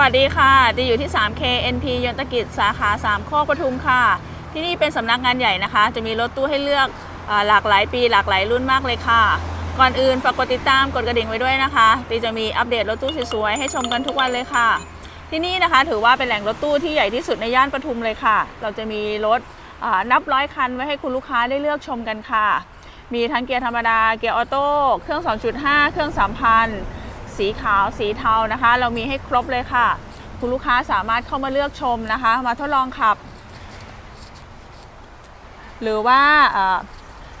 วัสดีค่ะจะอยู่ที่ 3K NP ยนตกิจสาขา3โคกปทุมค่ะ ที่นี่เป็นสำนักงานใหญ่นะคะ จะมีรถตู้ให้เลือกอหลากหลายปี หลากหลายรุ่นมากเลยค่ะ ก่อนอื่นฝากกดติดตามกดกระดิ่งไว้ด้วยนะคะตีจะมีอัปเดตรถตู้สวยๆให้ชมกันทุกวันเลยค่ะ ที่นี่นะคะถือว่าเป็นแหล่งรถตู้ที่ใหญ่ที่สุดในย่านปทุมเลยค่ะ เราจะมีรถนับร้อยคันไว้ให้คุณลูกค้าได้เลือกชมกันค่ะ มีทั้งเกียร์ธรรมดาเกียร์ออโต้เครื่อง 2.5 เครื่อง3,000 สีขาวสีเทานะคะ เรามีให้ครบเลยค่ะ คุณลูกค้าสามารถเข้ามาเลือกชมนะคะ มาทดลองขับ หรือว่า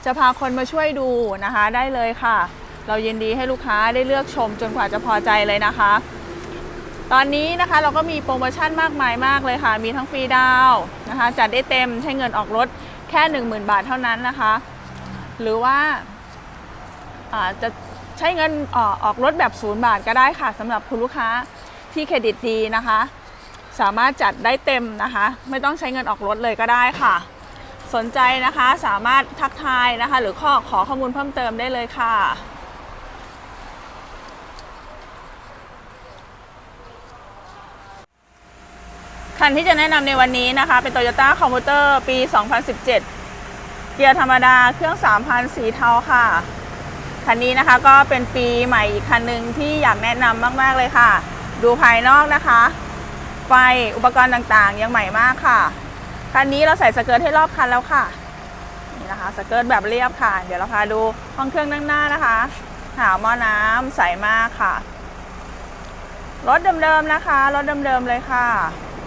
จะพาคนมาช่วยดูนะคะได้เลยค่ะ เรายินดีให้ลูกค้าได้เลือกชมจนกว่าจะพอใจเลยนะคะ ตอนนี้นะคะเราก็มีโปรโมชั่นมากมายมากเลยค่ะ มีทั้งฟรีดาวนะคะจัดได้เต็มใช้เงินออกรถแค่ 10,000 บาทเท่านั้นนะคะ หรือว่าจะ ใช้เงินออกออกรถแบบศูนย์บาทก็ได้ค่ะสำหรับคุณลูกค้าที่เครดิตดีนะคะ สามารถจัดได้เต็มนะคะ ไม่ต้องใช้เงินออกรถเลยก็ได้ค่ะ สนใจนะคะสามารถทักทายนะคะ หรือข้อขอข้อมูลเพิ่มเติมได้เลยค่ะคันที่จะแนะนำในวันนี้นะคะ เป็น Toyota c o m m u t e r ปี 2017 เกียร์ธรรมดาเครื่อง 3,000 สีเทาค่ะ คันนี้นะคะก็เป็นปีใหม่อีกคันหนึ่งที่อยากแนะนำมากๆเลยค่ะ ดูภายนอกนะคะ ไฟอุปกรณ์ต่างๆ ยังใหม่มากค่ะ คันนี้เราใส่สเกิร์ตให้รอบคันแล้วค่ะ นี่นะคะสเกิร์ตแบบเรียบค่ะ เดี๋ยวเราพาดูห้องเครื่องนั่งหน้านะคะ หาวหม้อน้ำใสมากค่ะ รถเดิมๆนะคะ รถเดิมๆเลยค่ะ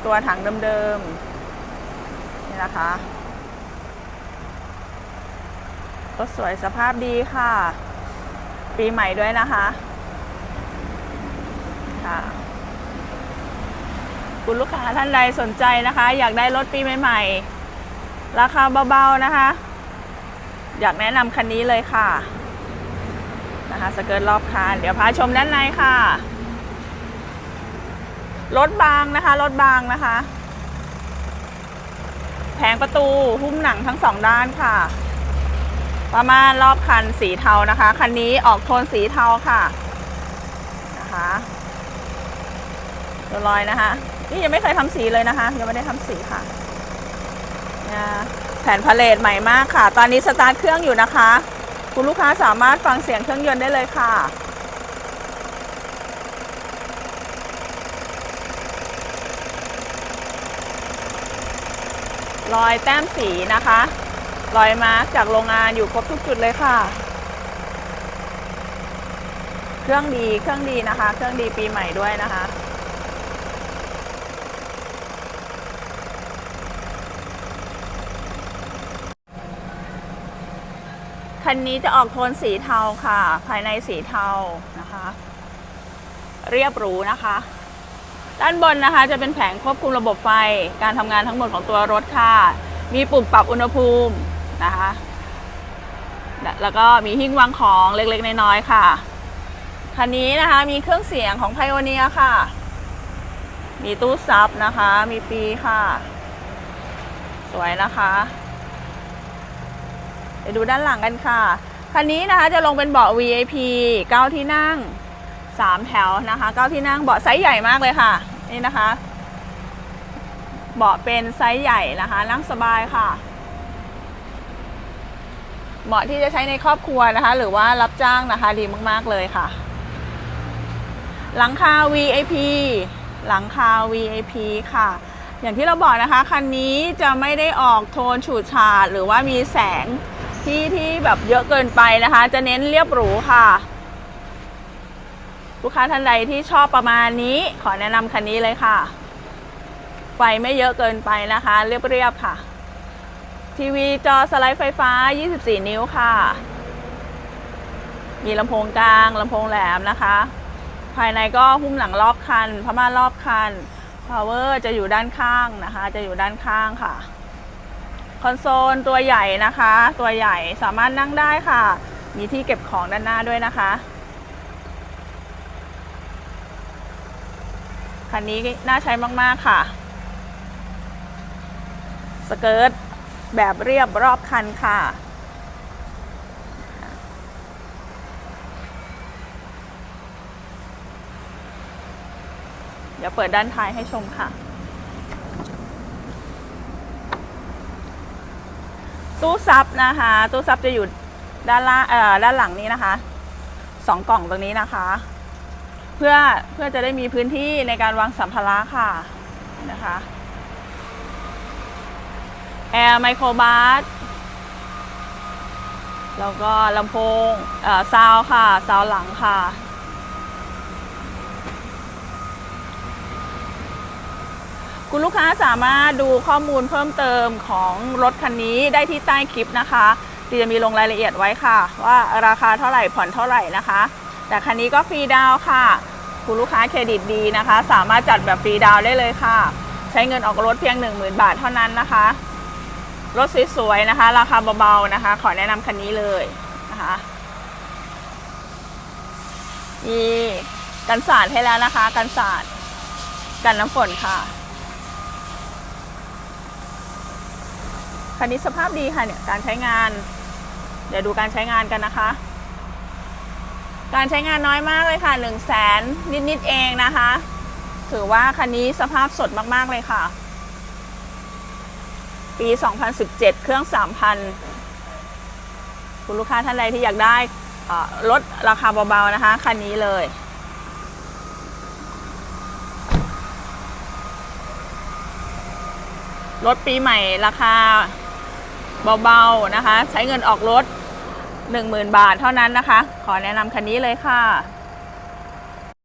ตัวถังเดิมๆ นี่นะคะรถสวยสภาพดีค่ะ ปีใหม่ด้วยนะคะค่ะคุณลูกค้าท่านใดสนใจนะคะ อยากได้รถปีใหม่ๆ ราคาเบาๆนะคะ อยากแนะนำคันนี้เลยค่ะนะคะสเกิร์ตรอบคันเดี๋ยวพาชมด้านในค่ะ รถบางนะคะ รถบางนะคะ แผงประตูหุ้มหนังทั้งสองด้านค่ะ ประมาณรอบคันสีเทานะคะ คันนี้ออกโทนสีเทาค่ะนะคะดูรอยนะคะ นี่ยังไม่เคยทำสีเลยนะคะ ยังไม่ได้ทำสีค่ะนะแผ่นพาเลทใหม่มากค่ะ ตอนนี้สตาร์ทเครื่องอยู่นะคะ คุณลูกค้าสามารถฟังเสียงเครื่องยนต์ได้เลยค่ะรอยแต้มสีนะคะ รอยมาร์กจากโรงงานอยู่ครบทุกจุดเลยค่ะ เครื่องดีเครื่องดีนะคะ เครื่องดีปีใหม่ด้วยนะคะ คันนี้จะออกโทนสีเทาค่ะ ภายในสีเทานะคะ เรียบหรูนะคะด้านบนนะคะจะเป็นแผงควบคุมระบบไฟ การทำงานทั้งหมดของตัวรถค่ะ มีปุ่มปรับอุณหภูมิ นะคะ แล้วก็มีหิ้งวางของเล็กๆน้อยๆค่ะ คันนี้นะคะมีเครื่องเสียงของไพโอเนียค่ะ มีตู้ซับนะคะ มีปีค่ะ สวยนะคะไปดูด้านหลังกันค่ะ คันนี้นะคะจะลงเป็นเบาะ VIP 9 ที่นั่ง 3 แถวนะคะ9ที่นั่งเบาะไซส์ใหญ่มากเลยค่ะ นี่นะคะ เบาะเป็นไซส์ใหญ่นะคะ นั่งสบายค่ะ เหมาะที่จะใช้ในครอบครัวนะคะ หรือว่ารับจ้างนะคะดีมากๆเลยค่ะ หลังคา VIP หลังคา VIP ค่ะ อย่างที่เราบอกนะคะ คันนี้จะไม่ได้ออกโทนฉูดฉาดหรือว่ามีแสงที่ที่แบบเยอะเกินไปนะคะ จะเน้นเรียบหรูค่ะ ลูกค้าท่านใดที่ชอบประมาณนี้ขอแนะนำคันนี้เลยค่ะ ไฟไม่เยอะเกินไปนะคะ เรียบๆค่ะ ทีวีจอสไลด์ไฟฟ้า 24 นิ้วค่ะ มีลำโพงกลางลำโพงแหลมนะคะ ภายในก็หุ้มหลังรอบคันพม่ารอบคัน power จะอยู่ด้านข้างนะคะ จะอยู่ด้านข้างค่ะ คอนโซลตัวใหญ่นะคะ ตัวใหญ่สามารถนั่งได้ค่ะ มีที่เก็บของด้านหน้าด้วยนะคะคันนี้น่าใช้มาก ๆ ค่ะ สเกิร์ต แบบเรียบรอบคันค่ะดี๋ยวเปิดด้านท้ายให้ชมค่ะ ตู้ซับนะคะ ตู้ซับจะอยู่ด้านล่างเอ่อด้านหลังนี้นะคะสองกล่องตรงนี้นะคะ เพื่อเพื่อจะได้มีพื้นที่ในการวางสัมภาระค่ะนะคะ แอร์ไมโครบัสแล้วก็ลำโพงเอ่อซาวค่ะ ซาวหลังค่ะ คุณลูกค้าสามารถดูข้อมูลเพิ่มเติมของรถคันนี้ได้ที่ใต้คลิปนะคะที่จะมีลงรายละเอียดไว้ค่ะ ว่าราคาเท่าไหร่ผ่อนเท่าไหร่นะคะ แต่คันนี้ก็ฟรีดาวค่ะ คุณลูกค้าเครดิตดีนะคะ สามารถจัดแบบฟรีดาวได้เลยค่ะ ใช้เงินออกรถเพียง 10,000 บาทเท่านั้นนะคะ รถสวยๆนะคะ ราคาเบาๆนะคะ ขอแนะนำคันนี้เลยนะคะมีกันสาดให้แล้วนะคะ กันสาดกันน้ำฝนค่ะคันนี้สภาพดีค่ะเนี่ยการใช้งาน เดี๋ยวดูการใช้งานกันนะคะ การใช้งานน้อยมากเลยค่ะ1นึ่งแสนนิดๆเองนะคะ ถือว่าคันนี้สภาพสดมากๆเลยค่ะ ปี 2017 เครื่อง 3,000 คุณลูกค้าท่านใดที่อยากได้ลดราคาเบาๆนะคะ คันนี้เลย รถปีใหม่ราคาเบาๆนะคะ ใช้เงินออกรถ 10,000 บาทเท่านั้นนะคะ ขอแนะนำคันนี้เลยค่ะ